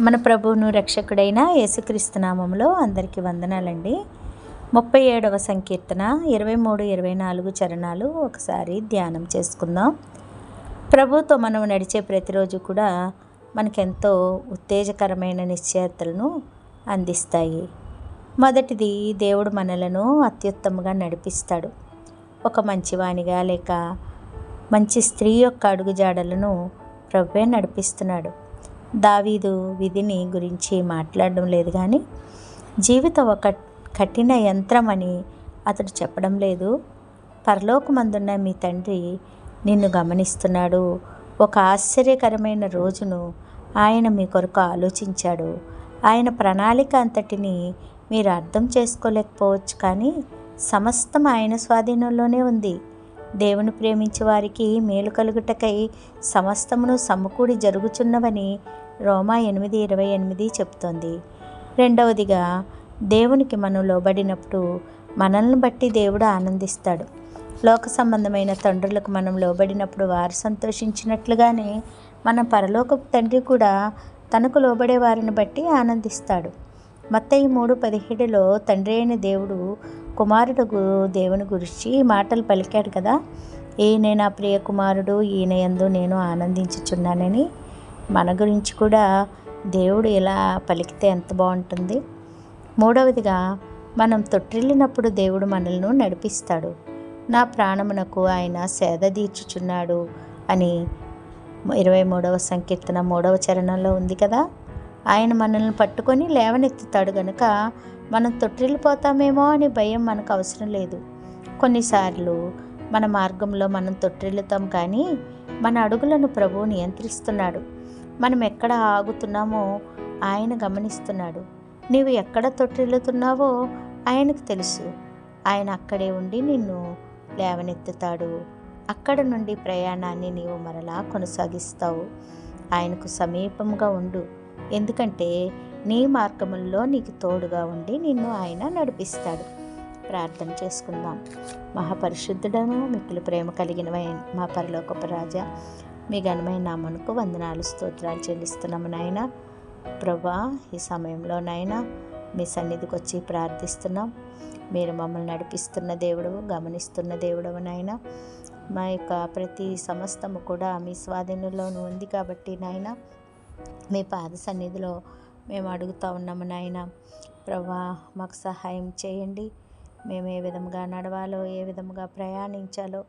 మన ప్రభువును రక్షకుడైన యేసుక్రీస్తు నామంలో అందరికీ వందనాలండి. ముప్పై ఏడవ సంకీర్తన ఇరవై మూడు ఇరవై నాలుగు చరణాలు ఒకసారి ధ్యానం చేసుకుందాం. ప్రభుతో మనం నడిచే ప్రతిరోజు కూడా మనకెంతో ఉత్తేజకరమైన నిశ్చయతలను అందిస్తాయి. మొదటిది దేవుడు మనలను అత్యుత్తముగా నడిపిస్తాడు. ఒక మంచివాణిగా లేక మంచి స్త్రీ యొక్క అడుగుజాడలను ప్రభువే నడిపిస్తున్నాడు. దావీదు విధిని గురించి మాట్లాడడం లేదు కానీ జీవితం ఒక కఠిన యంత్రం అని అతడు చెప్పడం లేదు. పరలోకమందున్న మీ తండ్రి నిన్ను గమనిస్తున్నాడు. ఒక ఆశ్చర్యకరమైన రోజును ఆయన మీ కొరకు ఆలోచించాడు. ఆయన ప్రణాళిక అంతటిని మీరు అర్థం చేసుకోలేకపోవచ్చు కానీ సమస్తం ఆయన స్వాధీనంలోనే ఉంది. దేవుని ప్రేమించే వారికి మేలు కలుగుటకై సమస్తమును సమకూడి జరుగుచున్నవని రోమా ఎనిమిది ఇరవై ఎనిమిది చెప్తోంది. రెండవదిగా దేవునికి మనం లోబడినప్పుడు మనల్ని బట్టి దేవుడు ఆనందిస్తాడు. లోక సంబంధమైన తండ్రులకు మనం లోబడినప్పుడు వారు సంతోషించినట్లుగానే మన పరలోకపు తండ్రి కూడా తనకు లోబడే వారిని బట్టి ఆనందిస్తాడు. మత్తయి మూడు పదిహేడులో తండ్రి అయిన దేవుడు కుమారుడు దేవుని గురించి మాటలు పలికాడు కదా. ఈయన నా ప్రియ కుమారుడు ఈయన యందు నేను ఆనందించుచున్నానని మన గురించి కూడా దేవుడు ఇలా పలికితే ఎంత బాగుంటుంది. మూడవదిగా మనం తొట్టిల్లినప్పుడు దేవుడు మనల్ని నడిపిస్తాడు. నా ప్రాణమునకు ఆయన సేద తీర్చుచున్నాడు అని ఇరవై మూడవ సంకీర్తన మూడవ చరణంలో ఉంది కదా. ఆయన మనల్ని పట్టుకొని లేవనెత్తుతాడు గనుక మనం తొట్టిల్లిపోతామేమో అని భయం మనకు అవసరం లేదు. కొన్నిసార్లు మన మార్గంలో మనం తొట్టిల్లుతాం కానీ మన అడుగులను ప్రభువు నియంత్రిస్తున్నాడు. మనం ఎక్కడ ఆగుతున్నామో ఆయన గమనిస్తున్నాడు. నీవు ఎక్కడ తొట్టిల్లుతున్నావో ఆయనకు తెలుసు. ఆయన అక్కడే ఉండి నిన్ను లేవనెత్తుతాడు. అక్కడ నుండి ప్రయాణాన్ని నీవు మరలా కొనసాగిస్తావు. ఆయనకు సమీపంగా ఉండు. ఎందుకంటే నీ మార్గముల్లో నీకు తోడుగా ఉండి నిన్ను ఆయన నడిపిస్తాడు. ప్రార్థన చేసుకుందాం. మహాపరిశుద్ధుడను మిక్కులు ప్రేమ కలిగిన మా పరలోకపు రాజా మీ ఘనమైన నామనుకు వందనాలు స్తోత్రాలు చెల్లిస్తున్నాము నాయన. ప్రభా ఈ సమయంలో నాయన మీ సన్నిధికి వచ్చి ప్రార్థిస్తున్నాం. మీరు మమ్మల్ని నడిపిస్తున్న దేవుడు గమనిస్తున్న దేవుడు నాయన. మా యొక్క ప్రతి సమస్తము కూడా మీ స్వాధీనంలోనూ ఉంది కాబట్టి నాయన మీ పాద సన్నిధిలో మేము అడుగుతూ ఉన్నాము నాయన. ప్రభా మాకు సహాయం చేయండి. మేము ఏ విధంగా నడవాలో ఏ విధంగా ప్రయాణించాలో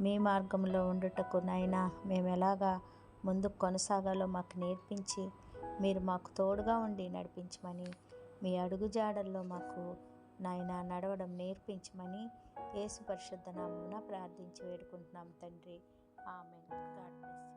మీ మార్గంలో ఉండుటకు నాయన మేము ఎలాగా ముందుకు కొనసాగాలో మాకు నేర్పించి మీరు మాకు తోడుగా ఉండి నడిపించమని మీ అడుగుజాడల్లో మాకు నాయన నడవడం నేర్పించమని యేసు పరిశుద్ధ నామమున ప్రార్థించి వేడుకుంటున్నాం తండ్రి. ఆమె గాడ్ బ్లెస్